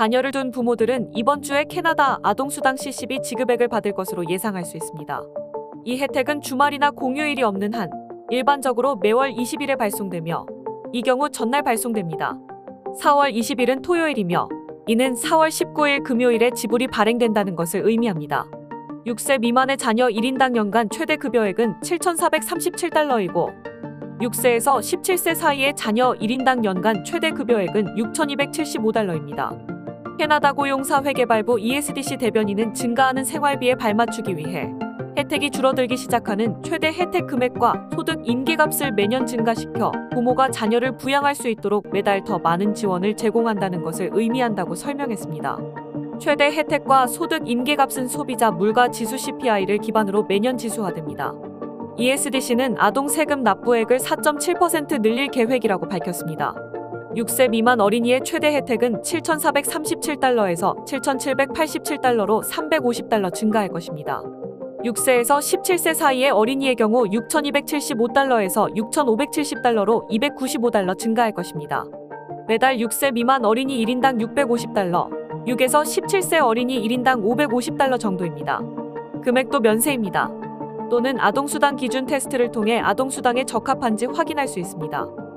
자녀를 둔 부모들은 이번 주에 캐나다 아동수당 CCB 지급액을 받을 것으로 예상할 수 있습니다. 이 혜택은 주말이나 공휴일이 없는 한 일반적으로 매월 20일에 발송되며 이 경우 전날 발송됩니다. 4월 20일은 토요일이며 이는 4월 19일 금요일에 지불이 발행된다는 것을 의미합니다. 6세 미만의 자녀 1인당 연간 최대 급여액은 7,437달러이고 6세에서 17세 사이의 자녀 1인당 연간 최대 급여액은 6,275달러입니다. 캐나다 고용사회개발부 ESDC 대변인은 증가하는 생활비에 발맞추기 위해 혜택이 줄어들기 시작하는 최대 혜택 금액과 소득 인계값을 매년 증가시켜 부모가 자녀를 부양할 수 있도록 매달 더 많은 지원을 제공한다는 것을 의미한다고 설명했습니다. 최대 혜택과 소득 인계값은 소비자 물가 지수 CPI를 기반으로 매년 지수화됩니다. ESDC는 아동 세금 납부액을 4.7% 늘릴 계획이라고 밝혔습니다. 6세 미만 어린이의 최대 혜택은 7,437달러에서 7,787달러로 350달러 증가할 것입니다. 6세에서 17세 사이의 어린이의 경우 6,275달러에서 6,570달러로 295달러 증가할 것입니다. 매달 6세 미만 어린이 1인당 650달러, 6에서 17세 어린이 1인당 550달러 정도입니다. 금액도 면세입니다. 또는 아동수당 기준 테스트를 통해 아동수당에 적합한지 확인할 수 있습니다.